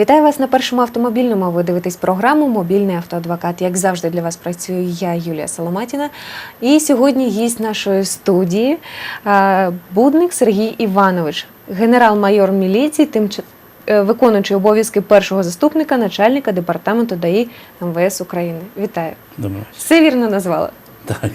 Вітаю вас на першому автомобільному. Ви дивитесь програму Мобільний автоадвокат. Як завжди для вас працюю я, Юлія Соломатіна. І сьогодні гість нашої студії Будник Сергій Іванович, генерал-майор міліції, тимч... е, виконуючий обов'язки першого заступника начальника департаменту ДАІ МВС України. Вітаю! Добре. Все вірно назвала. Так.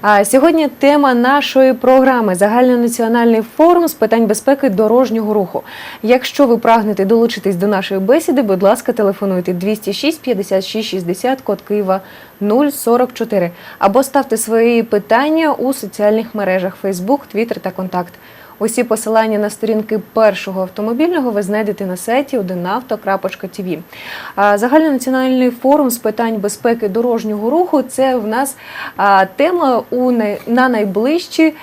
А сьогодні тема нашої програми загальнонаціональний форум з питань безпеки дорожнього руху. Якщо ви прагнете долучитись до нашої бесіди, будь ласка, телефонуйте 206 56 60, код Києва 044. Або ставте свої питання у соціальних мережах Facebook, Twitter та Контакт. Усі посилання на сторінки першого автомобільного ви знайдете на сайті одинавто.тв. Загальнонаціональний форум з питань безпеки дорожнього руху це в нас тема у на найближчі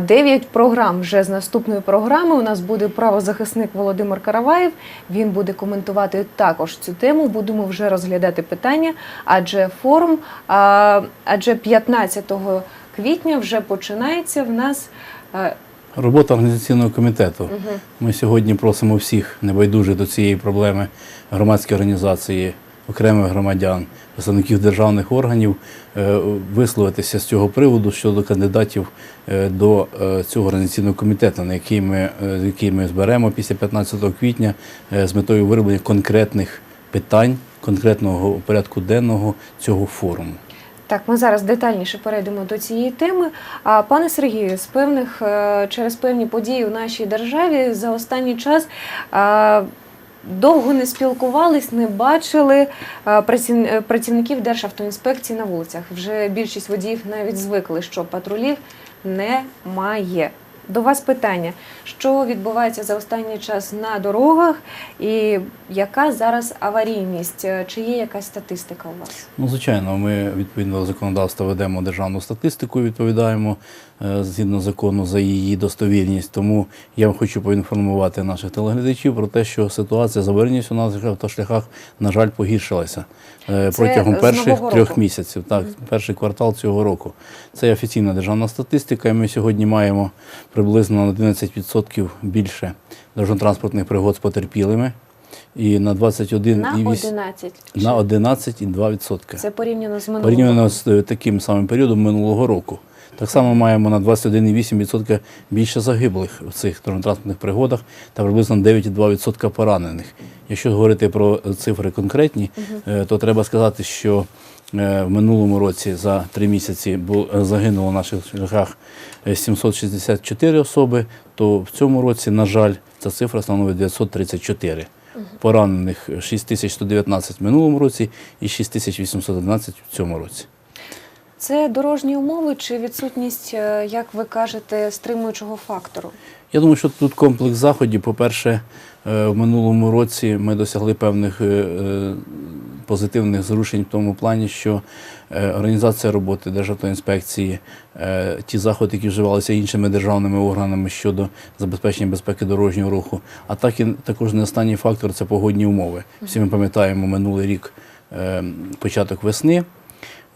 9 програм. Вже з наступної програми у нас буде правозахисник Володимир Караваєв. Він буде коментувати також цю тему. Будемо вже розглядати питання, адже форум, адже 15 квітня вже починається в нас. Робота організаційного комітету. Ми сьогодні просимо всіх небайдужих до цієї проблеми громадські організації, окремих громадян, представників державних органів е, висловитися з цього приводу щодо кандидатів е, до е, цього організаційного комітету, на який ми, який ми зберемо після 15 квітня з метою вироблення конкретних питань, конкретного порядку денного цього форуму. Так, ми зараз детальніше перейдемо до цієї теми. А пане Сергію, з певних е, через певні події в нашій державі за останній час. Довго не спілкувались, не бачили е, е, працівників Державтоінспекції на вулицях. Вже більшість водіїв навіть звикли, що патрулів немає. До вас питання: що відбувається за останній час на дорогах, і яка зараз аварійність? Е, Чи є якась статистика у вас? Ну, звичайно, ми відповідно до законодавства ведемо державну статистику, відповідаємо е, згідно закону за її достовірність. Тому я вам хочу поінформувати наших телеглядачів про те, що ситуація з аварійністю на наших автошляхах, на жаль, погіршилася е, Це протягом перших трьох року? місяців. Так, перший квартал цього року. Це офіційна державна статистика. і Ми сьогодні маємо приблизно на 11% більше дорожньо-транспортних пригод з потерпілими. І на 21 На і 8 11. на 11,2%. Це порівняно з минулим. Порівняно з е, таким самим періодом минулого року. Так само маємо на 21,8% більше загиблих в цих дорожньо-транспортних пригодах та приблизно 9,2% поранених. Якщо говорити про е, цифри конкретні, е, то треба сказати, що в минулому році за три місяці е, загинуло в наших шляхах е, 764 особи, то в цьому році, на жаль, ця цифра становить 934. Поранених 6119 в минулому році і 6811 в цьому році. Це дорожні умови чи відсутність, е, як ви кажете, стримуючого фактору? Я думаю, що тут комплекс заходів. По-перше, е, в минулому році ми досягли певних е, позитивних зрушень в тому плані, що організація роботи Державтоінспекції, е, ті заходи, які вживалися іншими державними органами щодо забезпечення безпеки дорожнього руху, а так і також не останній фактор це погодні умови. Всі ми пам'ятаємо минулий рік початок весни.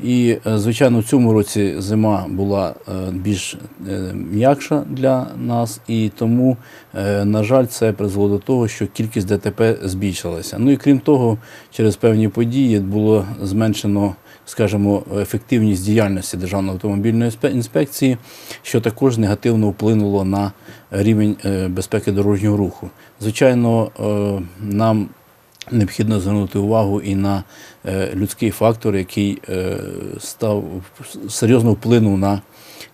І, е, звичайно, в цьому році зима була е, більш е, м'якша для нас, і тому, на жаль, це призвело до того, що кількість ДТП збільшилася. Ну і крім того, через певні події було зменшено, скажімо, ефективність діяльності Державної автомобільної інспекції, що також негативно вплинуло на рівень безпеки дорожнього руху. Звичайно, нам Необхідно звернути увагу і на е, людський фактор, який е, став серйозно вплинув на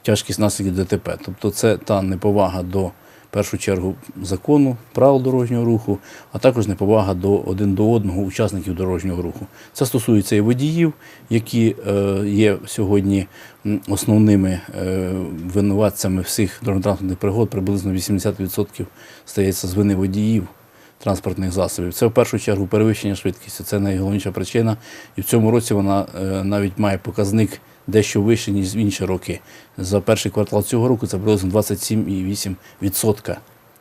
тяжкість наслідків ДТП. Тобто це та неповага до в першу чергу закону, правил дорожнього руху, а також неповага до один до одного учасників дорожнього руху. Це стосується і водіїв, які е, є сьогодні основними винуватцями всіх дорожньо-транспортних пригод. Приблизно 80% стається з вини водіїв транспортних засобів. Це в першу чергу перевищення швидкості. Це найголовніша причина. І в цьому році вона е, навіть має показник дещо вищий, ніж в інші роки. За перший квартал цього року це приблизно 27,8%.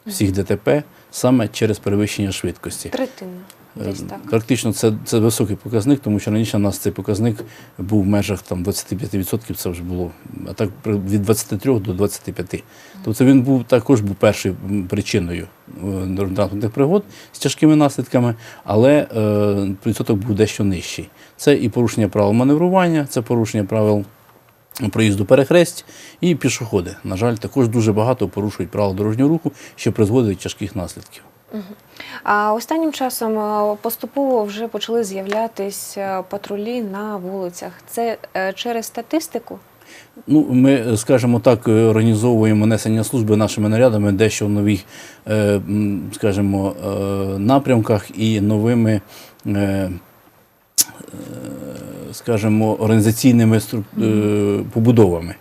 всіх ДТП саме через перевищення швидкості. Третина. Десь Е, так. Практично це, це високий показник, тому що раніше у нас цей показник був в межах там, 25%, це вже було, а так від 23 до 25. Тобто він був також був першою причиною е, дорожньо-транспортних пригод з тяжкими наслідками, але е, відсоток був дещо нижчий. Це і порушення правил маневрування, це порушення правил проїзду перехресть і пішоходи. На жаль, також дуже багато порушують правила дорожнього руху, що призводить до тяжких наслідків. А останнім часом е, поступово вже почали з'являтись е, патрулі на вулицях. Це е, через статистику? Ну, ми, скажімо так, організовуємо несення служби нашими нарядами дещо в нових, скажімо, напрямках і новими, скажімо, організаційними побудовами.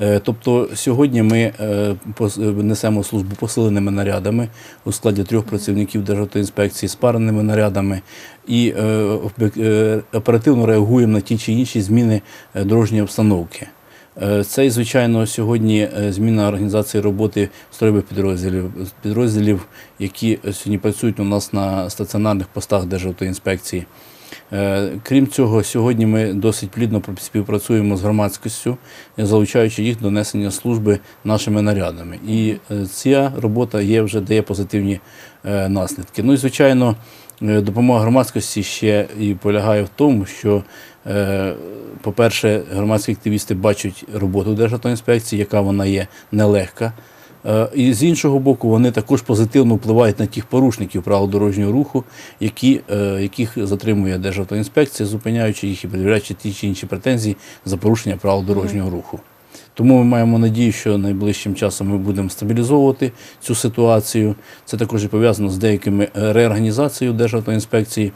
Е, Тобто сьогодні ми е, е, несемо службу посиленими нарядами у складі трьох працівників Державтоінспекції пареними нарядами і оперативно реагуємо на ті чи інші зміни дорожньої обстановки. Це, звичайно, сьогодні зміна організації роботи строєвих підрозділів, підрозділів, які сьогодні працюють у нас на стаціонарних постах Державтоінспекції. Е, Крім цього, сьогодні ми досить плідно співпрацюємо з громадськістю, залучаючи їх до несення служби нашими нарядами. І е, ця робота є вже дає позитивні е, наслідки. Ну і звичайно, е, допомога громадськості ще і полягає в тому, що, е, по-перше, громадські активісти бачать роботу Державтоінспекції, яка вона є нелегка. Е, І з іншого боку, вони також позитивно впливають на тих порушників правил дорожнього руху, які, е, яких затримує Державтоінспекція, зупиняючи їх і перевіряючи ті чи інші претензії за порушення правил дорожнього руху. Тому ми маємо надію, що найближчим часом ми будемо стабілізовувати цю ситуацію. Це також і пов'язано з деякими реорганізацією Державтоінспекції.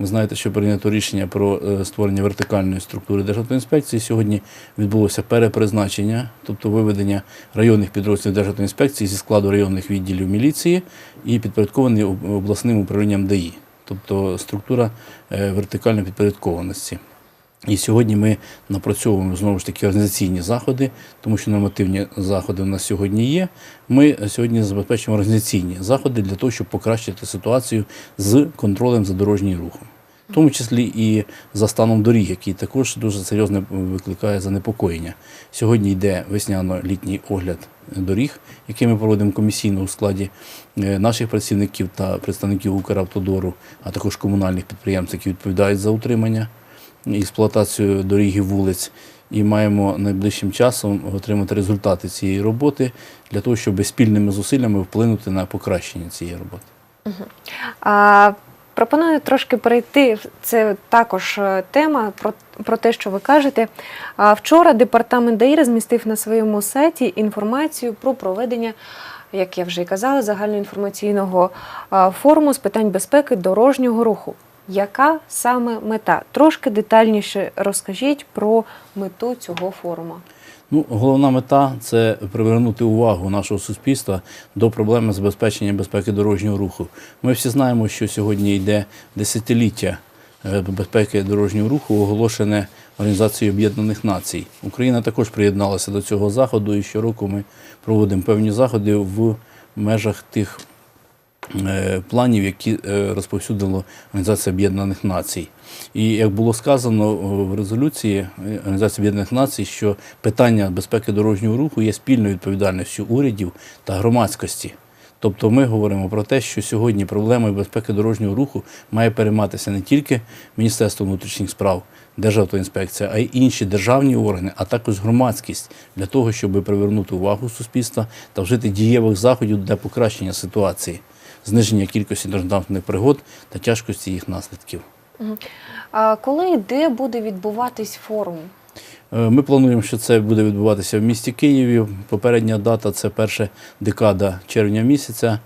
Ви знаєте, що прийнято рішення про е, створення вертикальної структури Держатоінспекції. Сьогодні відбулося перепризначення, тобто виведення районних підрозділів Держатоінспекції зі складу районних відділів міліції і підпорядковані обласним управлінням ДАІ, тобто структура е, вертикальної підпорядкованості. І сьогодні ми напрацьовуємо знову ж таки організаційні заходи, тому що нормативні заходи в нас сьогодні є. Ми сьогодні забезпечуємо організаційні заходи для того, щоб покращити ситуацію з контролем за дорожнім рухом. В тому числі і за станом доріг, який також дуже серйозно викликає занепокоєння. Сьогодні йде весняно-літній огляд доріг, який ми проводимо комісійно у складі е, наших працівників та представників Укравтодору, а також комунальних підприємств, які відповідають за утримання експлуатацію доріг і вулиць. І маємо найближчим часом отримати результати цієї роботи для того, щоб спільними зусиллями вплинути на покращення цієї роботи. А, пропоную трошки перейти. Це також е, тема про, про те, що ви кажете. А, вчора департамент ДАІ розмістив на своєму сайті інформацію про проведення. Як я вже і казала, загальноінформаційного форуму з питань безпеки дорожнього руху. Яка саме мета? Трошки детальніше розкажіть про мету цього форуму. Ну, головна мета це привернути увагу нашого суспільства до проблеми забезпечення безпеки дорожнього руху. Ми всі знаємо, що сьогодні йде десятиліття е, безпеки дорожнього руху, оголошене Організацією Об'єднаних Націй. Україна також приєдналася до цього заходу, і щороку ми проводимо певні заходи в межах тих планів, які е, розповсюдила Організація Об'єднаних Націй. І як було сказано в резолюції е, Організації Об'єднаних Націй, що питання безпеки дорожнього руху є спільною відповідальністю урядів та громадськості. Тобто ми говоримо про те, що сьогодні проблемою безпеки дорожнього руху має перейматися не тільки Міністерство внутрішніх справ, Державтоінспекція, а й інші державні органи, а також громадськість для того, щоб привернути увагу суспільства та вжити дієвих заходів для покращення ситуації, зниження кількості дорожньо пригод та тяжкості їх наслідків. А коли і де буде відбуватись форум? Е, Ми плануємо, що це буде відбуватися в місті Києві. Попередня дата це перша декада червня місяця.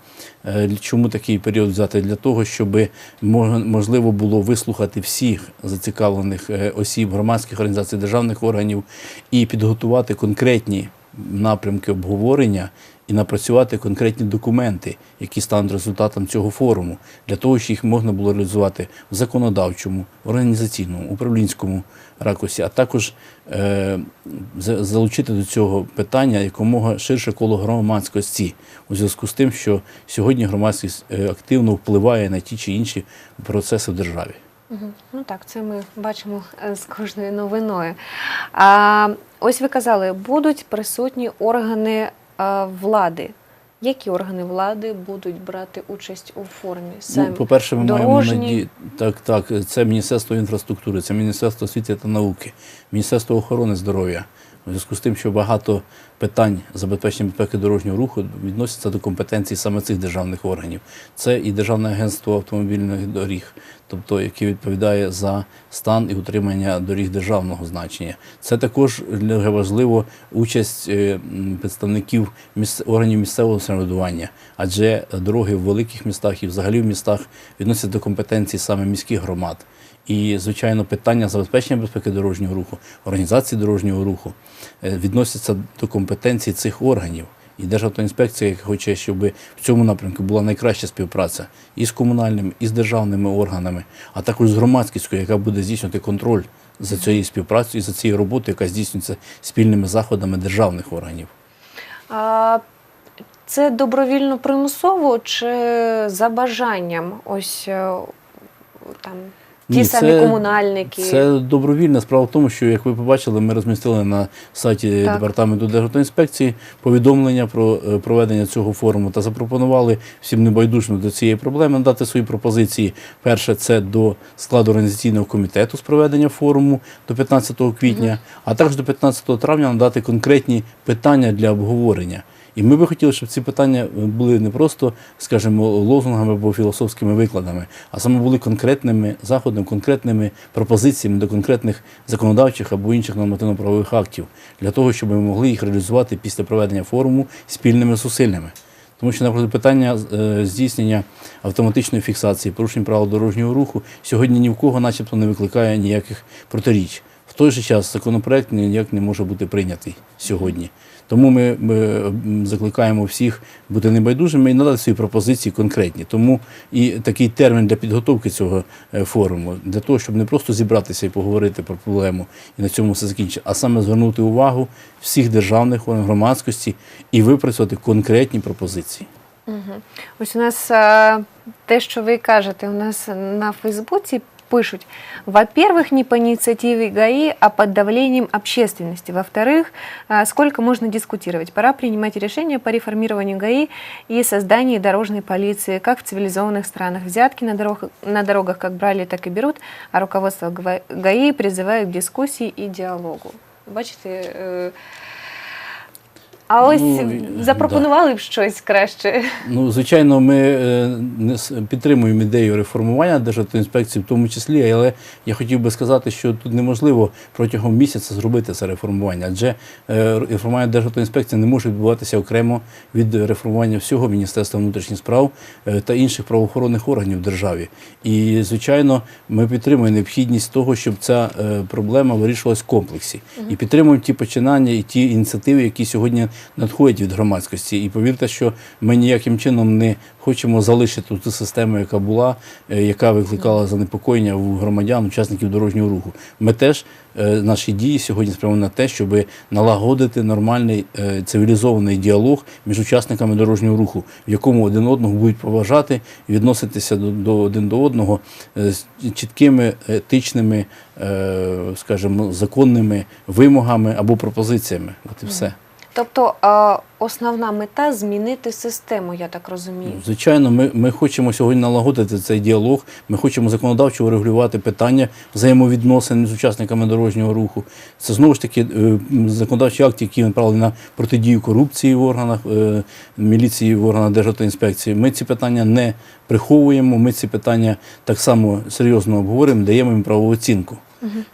Е, Чому такий період взяти? Для того, щоб можливо було вислухати всіх зацікавлених е, осіб, громадських організацій, державних органів і підготувати конкретні напрямки обговорення і напрацювати конкретні документи, які стануть результатом цього форуму, для того, щоб їх можна було реалізувати в законодавчому, організаційному, управлінському ракурсі, а також е, залучити до цього питання якомога ширше коло громадськості у зв'язку з тим, що сьогодні громадськість е, активно впливає на ті чи інші процеси в державі. Ну так, це ми бачимо е, з кожною новиною. А ось ви казали, будуть присутні органи влади. Які органи влади будуть брати участь у формі? Ну, по-перше, ми маємо дорожні? надію. Так, так, це Міністерство інфраструктури, це Міністерство освіти та науки, Міністерство охорони здоров'я. У зв'язку з тим, що багато питань забезпечення безпеки дорожнього руху відносяться до компетенції саме цих державних органів. Це і Державне агентство автомобільних доріг, тобто яке відповідає за стан і утримання доріг державного значення. Це також важливо участь е, представників органів місцевого самоврядування, адже дороги в великих містах і взагалі в містах відносяться до компетенції саме міських громад. І, звичайно, питання забезпечення безпеки дорожнього руху, організації дорожнього руху е, відносяться до компетенції цих органів. І Державтоінспекція яка хоче, щоб в цьому напрямку була найкраща співпраця і з комунальними, і з державними органами, а також з громадськістю, яка буде здійснювати контроль за цією співпрацею і за цією роботою, яка здійснюється спільними заходами державних органів. А, це добровільно примусово чи за бажанням? Ось е, там ті Ні, самі це- комунальники. Це добровільна справа в тому, що як ви побачили, ми розмістили на сайті Так. департаменту Державтоінспекції повідомлення про е, проведення цього форуму та запропонували всім небайдужним до цієї проблеми надати свої пропозиції. Перше, це до складу організаційного комітету з проведення форуму до 15 квітня, а також до 15 травня надати конкретні питання для обговорення. І ми би хотіли, щоб ці питання були не просто, скажімо, лозунгами або філософськими викладами, а саме були конкретними заходами, конкретними пропозиціями до конкретних законодавчих або інших нормативно-правових актів, для того, щоб ми могли їх реалізувати після проведення форуму спільними зусиллями. Тому що, наприклад, питання е, здійснення автоматичної фіксації, порушень правил дорожнього руху сьогодні ні в кого, начебто, не викликає ніяких протиріч. В той же час законопроект ніяк не може бути прийнятий сьогодні. Тому ми, ми закликаємо всіх бути небайдужими і надати свої пропозиції конкретні. Тому і такий термін для підготовки цього е, форуму, для того, щоб не просто зібратися і поговорити про проблему і на цьому все закінчити, а саме звернути увагу всіх державних органів громадськості і випрацювати конкретні пропозиції. Мгм. Ось у нас е, те, що ви кажете, у нас на Фейсбуці пишуть, во-первых, не по инициативе ГАИ, а под давлением общественности. Во-вторых, э, сколько можно дискутировать? Пора принимать решения по реформированию ГАИ и созданию дорожной полиции, как в цивилизованных странах. Взятки на, дорог, на дорогах как брали, так и берут, а руководство ГАИ призывает к дискуссии и диалогу. Бачите, е, а ось Ну, запропонували б щось краще. Ну, звичайно, ми е, не підтримуємо ідею реформування Державтоінспекції в тому числі, але я хотів би сказати, що тут неможливо протягом місяця зробити це реформування, адже е, реформування Державтоінспекції не може відбуватися окремо від реформування всього Міністерства внутрішніх справ е, та інших правоохоронних органів в державі. І, звичайно, ми підтримуємо необхідність того, щоб ця проблема вирішувалась в комплексі. І підтримуємо ті починання і ті ініціативи, які сьогодні надходять від громадськості. І повірте, що ми ніяким чином не хочемо залишити ту систему, яка була, е, яка викликала занепокоєння у громадян, учасників дорожнього руху. Ми теж е, наші дії сьогодні спрямовані на те, щоб налагодити нормальний е, цивілізований діалог між учасниками дорожнього руху, в якому один одного будуть поважати відноситися до, до один до одного з чіткими етичними, скажімо, законними вимогами або пропозиціями. От і все. Тобто е, основна мета змінити систему, я так розумію. Звичайно, ми, ми хочемо сьогодні налагодити цей діалог. Ми хочемо законодавчо регулювати питання взаємовідносин з учасниками дорожнього руху. Це знову ж таки е, законодавчі акти, які направлені на протидію корупції в органах е, міліції, в органах Державтоінспекції. Ми ці питання не приховуємо. Ми ці питання так само серйозно обговорюємо, даємо їм правову оцінку.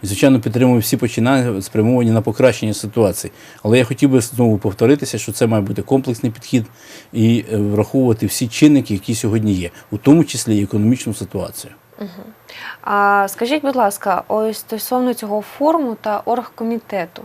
І, звичайно, підтримуємо всі починання, спрямовані на покращення ситуації. Але я хотів би знову повторитися, що це має бути комплексний підхід і е, враховувати всі чинники, які сьогодні є, у тому числі і економічну ситуацію. А скажіть, будь ласка, ось стосовно цього форуму та оргкомітету.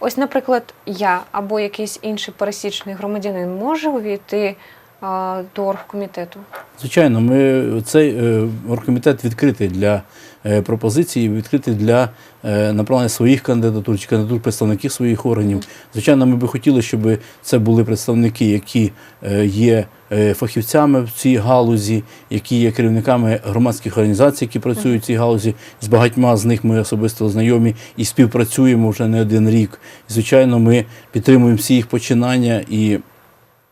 Ось, наприклад, я або якийсь інший пересічний громадянин може увійти а, до оргкомітету? Звичайно, ми цей е, оргкомітет відкритий для е, пропозицій, відкритий для е, направлення своїх кандидатур чи кандидатур представників своїх органів. Звичайно, ми би хотіли, щоб це були представники, які е, є фахівцями в цій галузі, які є керівниками громадських організацій, які працюють в цій галузі. З багатьма з них ми особисто знайомі і співпрацюємо вже не один рік. Звичайно, ми підтримуємо всі їх починання і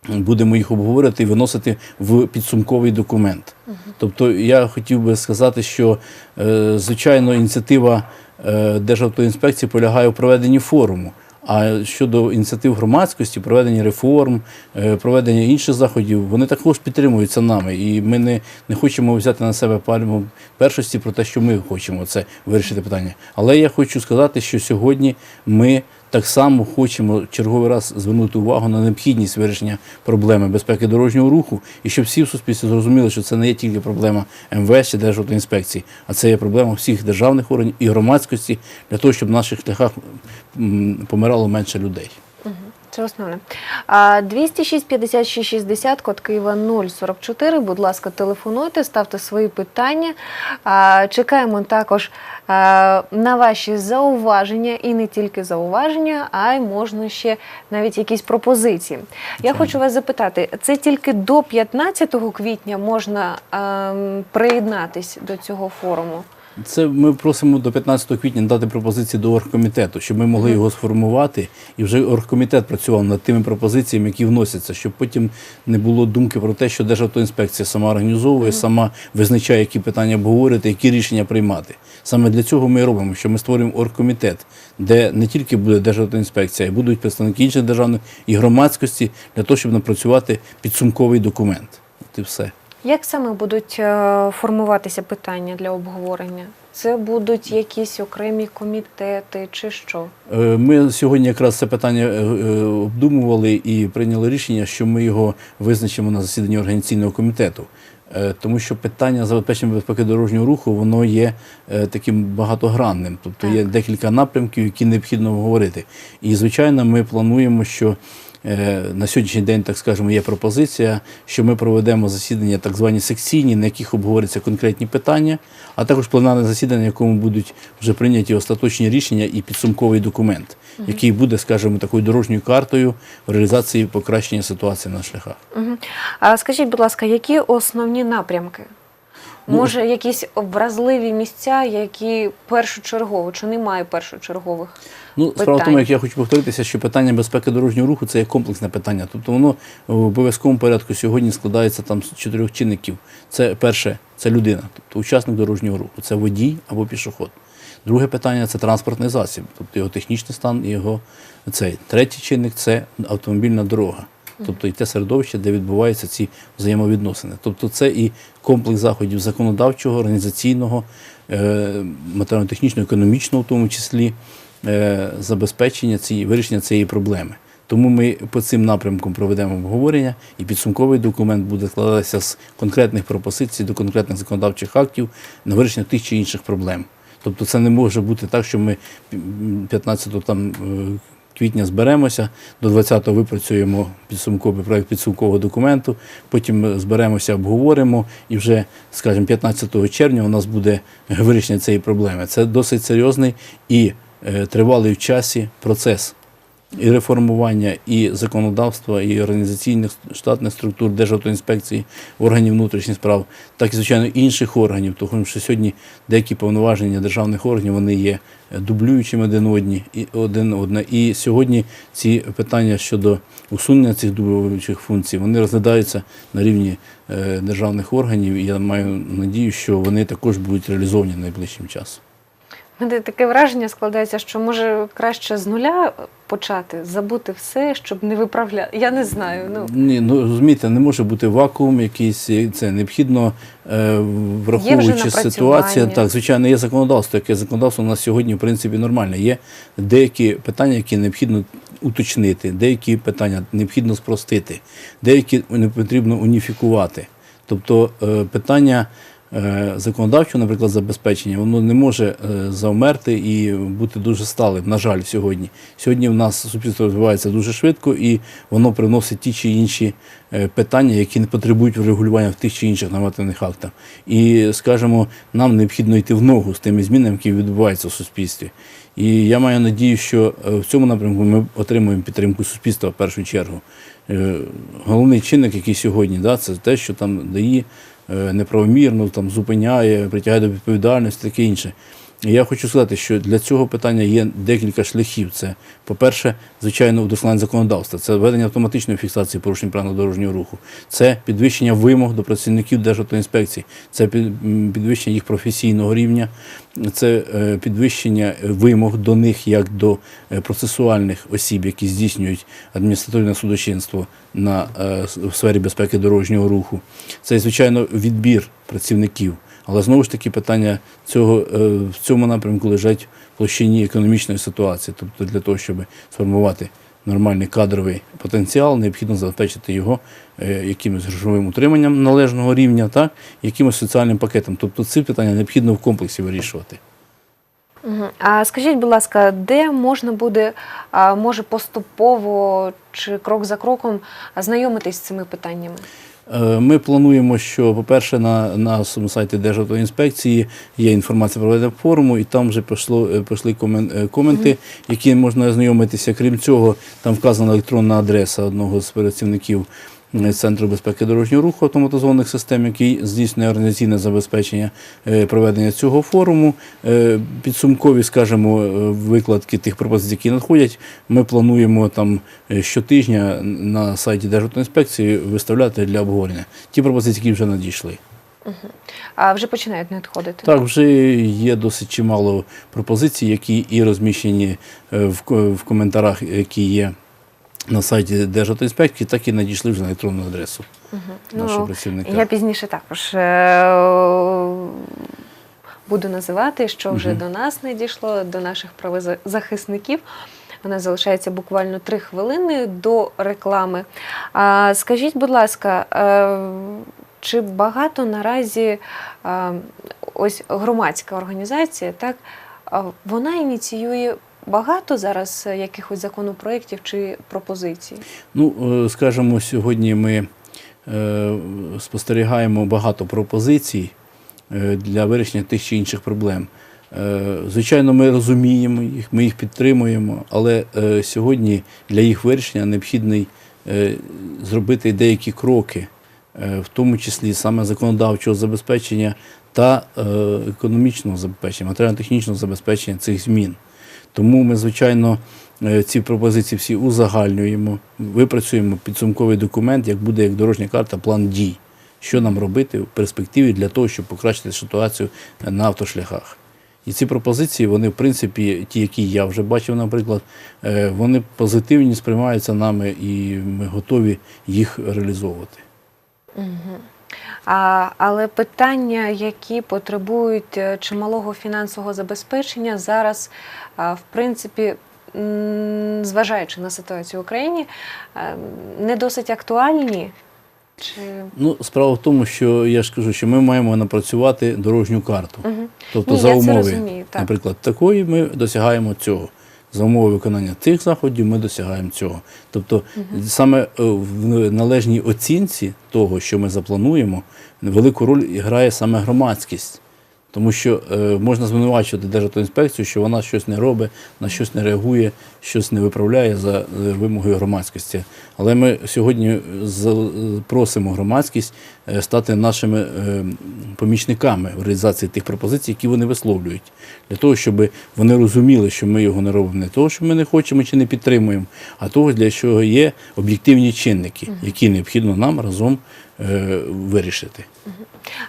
будемо їх обговорити і виносити в підсумковий документ. Тобто я хотів би сказати, що е, звичайно ініціатива е, Державтоінспекції полягає в проведенні форуму. А щодо ініціатив громадськості, проведення реформ, е, проведення інших заходів, вони також підтримуються нами. І ми не, не хочемо взяти на себе пальму першості про те, що ми хочемо це вирішити питання. Але я хочу сказати, що сьогодні ми так само хочемо черговий раз звернути увагу на необхідність вирішення проблеми безпеки дорожнього руху, і щоб всі в суспільстві зрозуміли, що це не є тільки проблема МВС чи Державтоінспекції, а це є проблема всіх державних органів і громадськості для того, щоб в наших шляхах помирало менше людей. Це основне. А 206 56 60, код Києва 044. Будь ласка, телефонуйте, ставте свої питання. Чекаємо також на ваші зауваження і не тільки зауваження, а й можна ще навіть якісь пропозиції. Я хочу вас запитати: це тільки до 15 квітня можна ем, приєднатись до цього форуму? Це ми просимо до 15 квітня дати пропозиції до оргкомітету, щоб ми могли його сформувати, і вже оргкомітет працював над тими пропозиціями, які вносяться, щоб потім не було думки про те, що Державтоінспекція сама організовує, сама визначає, які питання обговорити, які рішення приймати. Саме для цього ми і робимо, що ми створюємо оргкомітет, де не тільки буде Державтоінспекція, а й будуть представники інших державних і громадськості для того, щоб напрацювати підсумковий документ. От і все. Як саме будуть е, формуватися питання для обговорення? Це будуть якісь окремі комітети чи що? Е, Ми сьогодні якраз це питання е, обдумували і прийняли рішення, що ми його визначимо на засіданні організаційного комітету. Тому що питання забезпечення безпеки дорожнього руху воно є таким багатогранним, тобто є декілька напрямків, які необхідно обговорити. І звичайно, ми плануємо, що на сьогоднішній день, так скажемо, є пропозиція, що ми проведемо засідання так звані секційні, на яких обговоряться конкретні питання, а також пленарне засідання, на якому будуть вже прийняті остаточні рішення і підсумковий документ, який буде, скажімо, такою дорожньою картою в реалізації покращення ситуації на шляхах. Угу. А скажіть, будь ласка, які основні напрямки? Ну, Може, якісь вразливі місця, які першочергово, чи немає першочергових? Ну, справа в тому, як я хочу повторитися, що питання безпеки дорожнього руху це є комплексне питання. Тобто воно в обов'язковому порядку сьогодні складається там з чотирьох чинників. Це перше, це людина, тобто учасник дорожнього руху, це водій або пішоход. Друге питання це транспортний засіб, тобто його технічний стан і його цей. Третій чинник це автомобільна дорога. Тобто і те середовище, де відбуваються ці взаємовідносини. Тобто це і комплекс заходів законодавчого, організаційного, е, матеріально-технічного, економічного, в тому числі, е, забезпечення цієї вирішення цієї проблеми. Тому ми по цим напрямкам проведемо обговорення, і підсумковий документ буде складатися з конкретних пропозицій до конкретних законодавчих актів на вирішення тих чи інших проблем. Тобто це не може бути так, що ми 15 там, е, квітня зберемося, до 20-го випрацюємо підсумковий проект підсумкового документу, потім зберемося, обговоримо, і вже, скажімо, 15 червня у нас буде вирішення цієї проблеми. Це досить серйозний і е, тривалий в часі процес і реформування, і законодавства, і організаційних штатних структур Державтоінспекції, органів внутрішніх справ, так і, звичайно, інших органів, тому що сьогодні деякі повноваження державних органів вони є дублюючими один одні і один одне. І сьогодні ці питання щодо усунення цих дублюючих функцій вони розглядаються на рівні е, державних органів. І я маю надію, що вони також будуть реалізовані найближчим часом. Мене таке враження складається, що може краще з нуля почати, забути все, щоб не виправляти. Я не знаю. Ну Ні, ну розумієте, не може бути вакуум якийсь, це необхідно, е, враховуючи ситуацію. Так, звичайно, є законодавство, яке законодавство у нас сьогодні, в принципі, нормальне. Є деякі питання, які необхідно уточнити, деякі питання необхідно спростити, деякі не потрібно уніфікувати. Тобто е, питання законодавчого, наприклад, забезпечення, воно не може е, завмерти і бути дуже сталим, на жаль, сьогодні. Сьогодні в нас суспільство розвивається дуже швидко і воно приносить ті чи інші е, питання, які не потребують врегулювання в тих чи інших нормативних актах. І, скажімо, нам необхідно йти в ногу з тими змінами, які відбуваються в суспільстві. І я маю надію, що е, в цьому напрямку ми отримуємо підтримку суспільства в першу чергу. Е, Головний чинник, який сьогодні, да, це те, що там ДАІ е, неправомірно там, зупиняє, притягає до відповідальності, таке інше. Я хочу сказати, що для цього питання є декілька шляхів. Це, по-перше, звичайно, удосконалення законодавства, це введення автоматичної фіксації порушень правил дорожнього руху, це підвищення вимог до працівників Державтоінспекції, це підвищення їх професійного рівня, це е, підвищення вимог до них як до е, процесуальних осіб, які здійснюють адміністративне судочинство на, е, в сфері безпеки дорожнього руху. Це, звичайно, відбір працівників. Але знову ж таки питання цього е, в цьому напрямку лежать в площині економічної ситуації. Тобто для того, щоб сформувати нормальний кадровий потенціал, необхідно забезпечити його е, якимось грошовим утриманням належного рівня, так, якимось соціальним пакетом. Тобто ці питання необхідно в комплексі вирішувати. А скажіть, будь ласка, де можна буде, може, поступово чи крок за кроком знайомитись з цими питаннями? Е, Ми плануємо, що, по-перше, на на сайті Державтоінспекції є інформація про ведення форуму, і там вже пішло, е, пішли комен- е, коменти, які можна ознайомитися. Крім цього, там вказана електронна адреса одного з працівників Центру безпеки дорожнього руху автоматизованих систем, який здійснює організаційне забезпечення е, проведення цього форуму. Е, Підсумкові, скажімо, е, викладки тих пропозицій, які надходять, ми плануємо там е, щотижня на сайті Державтоінспекції виставляти для обговорення. Ті пропозиції, які вже надійшли. А вже починають надходити? Так, вже є досить чимало пропозицій, які і розміщені е, в коментарах, які є на сайті Державтоінспекції, так і надійшли вже на електронну адресу нашого працівника. Ну, Я пізніше також е, буду називати, що вже Мгм. до нас надійшло, до наших правозахисників. У нас залишається буквально три хвилини до реклами. А, скажіть, будь ласка, е, чи багато наразі е, ось громадська організація, так, вона ініціює багато зараз е, якихось законопроєктів чи пропозицій? Ну, е, скажімо, сьогодні ми е, спостерігаємо багато пропозицій для вирішення тих чи інших проблем. Звичайно, ми розуміємо їх, ми їх підтримуємо, але сьогодні для їх вирішення необхідно е, зробити деякі кроки, в тому числі саме законодавчого забезпечення та економічного забезпечення, матеріально-технічного забезпечення цих змін. Тому ми, звичайно, е, ці пропозиції всі узагальнюємо, випрацюємо підсумковий документ, як буде як дорожня карта, план дій, що нам робити в перспективі для того, щоб покращити ситуацію на автошляхах. І ці пропозиції, вони, в принципі, ті, які я вже бачив, наприклад, е, вони позитивні, сприймаються нами, і ми готові їх реалізовувати. А, але питання, які потребують е, чималого фінансового забезпечення, зараз, в принципі, зважаючи на ситуацію в Україні, е, не досить актуальні. Чи... Ну, справа в тому, що я ж кажу, що ми маємо напрацювати дорожню карту. Мгм. Тобто Ні, за умови, розумію, так. наприклад, такої ми досягаємо цього. За умови виконання тих заходів ми досягаємо цього. Тобто саме е, в належній оцінці того, що ми заплануємо, велику роль грає саме громадськість. Тому що е, можна звинувачувати Державтоінспекцію, що вона щось не робить, на щось не реагує, щось не виправляє за е, вимогою громадськості. Але ми сьогодні за- просимо громадськість е, стати нашими е, помічниками в реалізації тих пропозицій, які вони висловлюють, для того, щоб вони розуміли, що ми його не робимо не того, що ми не хочемо чи не підтримуємо, а того, для чого є об'єктивні чинники, які необхідно нам разом е, вирішити.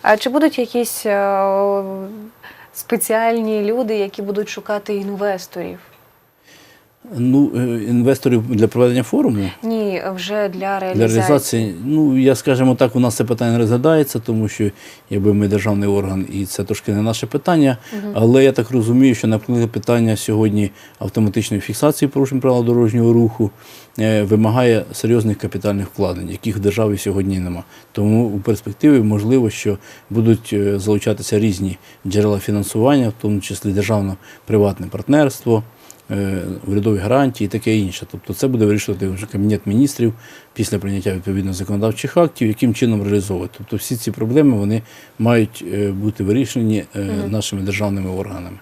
А чи будуть якісь е, спеціальні люди, які будуть шукати інвесторів? Ну, е, інвесторів для проведення форуму. Вже для Для реалізації. реалізації, ну я скажімо так, у нас це питання не розглядається, тому що якби ми державний орган, і це трошки не наше питання. Але я так розумію, що наприклад питання сьогодні автоматичної фіксації порушень правил дорожнього руху е, вимагає серйозних капітальних вкладень, яких в державі сьогодні нема. Тому у перспективі можливо, що будуть е, залучатися різні джерела фінансування, в тому числі державно-приватне партнерство урядові гарантії і таке інше. Тобто це буде вирішувати вже Кабінет міністрів після прийняття відповідно законодавчих актів, яким чином реалізовувати. Тобто всі ці проблеми вони мають е, бути вирішені е, нашими державними органами.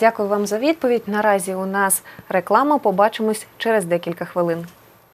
Дякую вам за відповідь. Наразі у нас реклама. Побачимось через декілька хвилин.